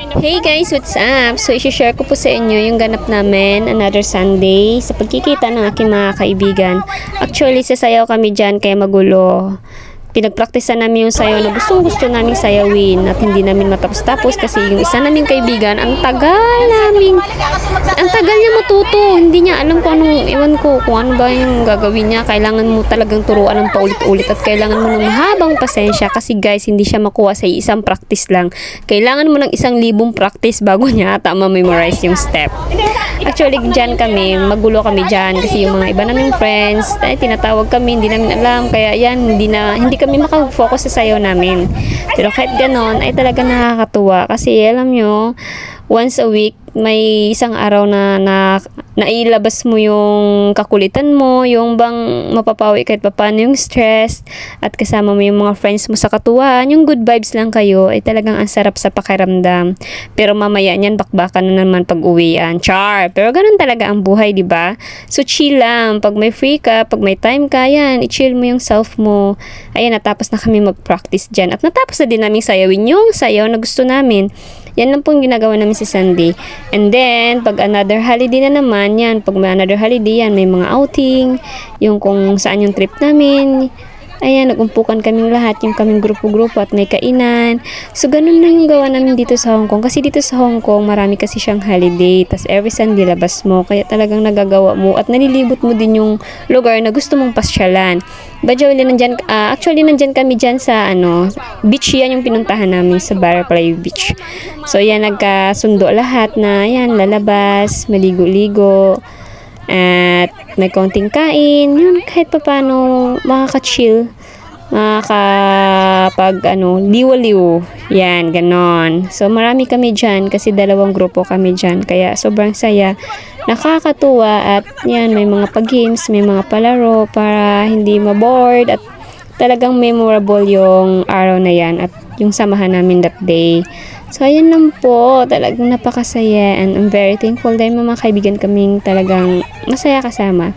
Hey guys, what's up? So, isi-share ko po sa inyo yung ganap namin another Sunday sa pagkikita ng aking mga kaibigan. Actually, sasayaw kami dyan kaya magulo. Pinagpraktisan namin yung sayaw na gustong gusto naming sayawin at hindi namin matapos-tapos kasi yung isa naming kaibigan, ang tagal namin, ang tagal niya matuto. Hindi niya alam kung anong, iwan ko, kung ano ba yung gagawin niya. Kailangan mo talagang turuan ng paulit-ulit at kailangan mo ng mahabang pasensya kasi guys, hindi siya makuha sa isang practice lang. Kailangan mo ng isang libong practice bago niya ata ma-memorize yung step. Actually, dyan kami, magulo kami dyan kasi yung mga iba naming friends, ay, tinatawag kami, hindi namin alam. Kaya yan, hindi na, hindi kami makafocus sa sayo namin. Pero kahit ganon, ay talaga nakakatuwa. Kasi alam nyo, once a week, may isang araw na, na nailabas mo yung kakulitan mo, yung bang mapapawi kahit paano yung stress, at kasama mo yung mga friends mo sa katuwaan, yung good vibes lang kayo, ay talagang ang sarap sa pakiramdam. Pero mamaya niyan, bakbakan na naman pag uwian. Char! Pero ganun talaga ang buhay, di ba? So, chill lang. Pag may free ka, pag may time ka, yan, i-chill mo yung self mo. Ayan, natapos na kami mag-practice dyan. At natapos na din namin sayawin yung sayaw na gusto namin. Yan lang pong ginagawa namin si Sunday. And then, pag another holiday na naman, yan, pag may another holiday, yan, may mga outing, yung kung saan yung trip namin, Ayan, nagumpukan kaming lahat, yung kaming grupo-grupo at may kainan. So, ganun na yung gawa namin dito sa Hong Kong. Kasi dito sa Hong Kong, marami kasi siyang holiday. Tapos every Sunday labas mo. Kaya talagang nagagawa mo at nalilibot mo din yung lugar na gusto mong pasyalan. Bajawili, nandyan, ah, actually, nandyan kami dyan sa, ano, beach yan yung pinuntahan namin sa Barapalay Beach. So, yan, nagkasundo lahat na, yan, lalabas, maligo-ligo. At may konting kain, yun, kahit pa paano makaka-chill, makakapag, ano, liwa-liw. Yan, ganon. So, marami kami dyan kasi dalawang grupo kami dyan. Kaya, sobrang saya. Nakakatuwa at yan, may mga pag-games, may mga palaro para hindi ma-bored at talagang memorable yung araw na yan at yung samahan namin that day. So, ayan lang po. Talagang napakasaya and I'm very thankful dahil mga kaibigan kaming talagang masaya kasama.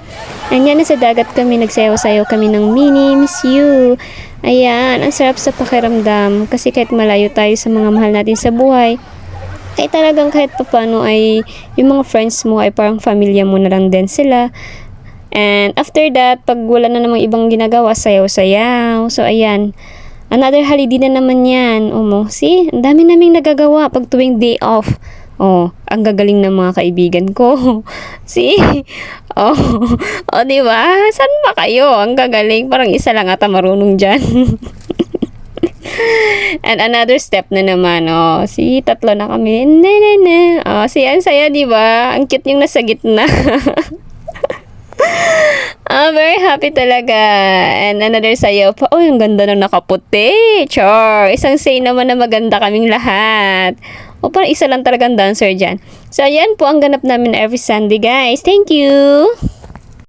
And yan, nasa dagat kami, nagsayaw-sayaw kami ng mini, miss you. Ayan, ang sarap sa pakiramdam kasi kahit malayo tayo sa mga mahal natin sa buhay, ay talagang kahit papano ay yung mga friends mo ay parang familia mo na lang din sila. And after that, pag wala na namang ibang ginagawa, sayaw-sayaw. So, ayan. Another holiday na naman yan. O mo, see? Ang dami naming nagagawa pag tuwing day off. Oh, ang gagaling ng mga kaibigan ko. see? Oh, oh di ba? Saan ba kayo? Ang gagaling. Parang isa lang ata marunong dyan. And another step na naman, oh. Si tatlo na kami. Ne, ne, ne. Oh, si ang saya, di ba? Ang cute yung nasa gitna. Ah, very happy talaga. And another sayo pa. Oh, ang ganda ng nakaputi. Char. Isang say naman na maganda kaming lahat. O parang isa lang talagang dancer dyan. So, ayan po ang ganap namin every Sunday, guys. Thank you!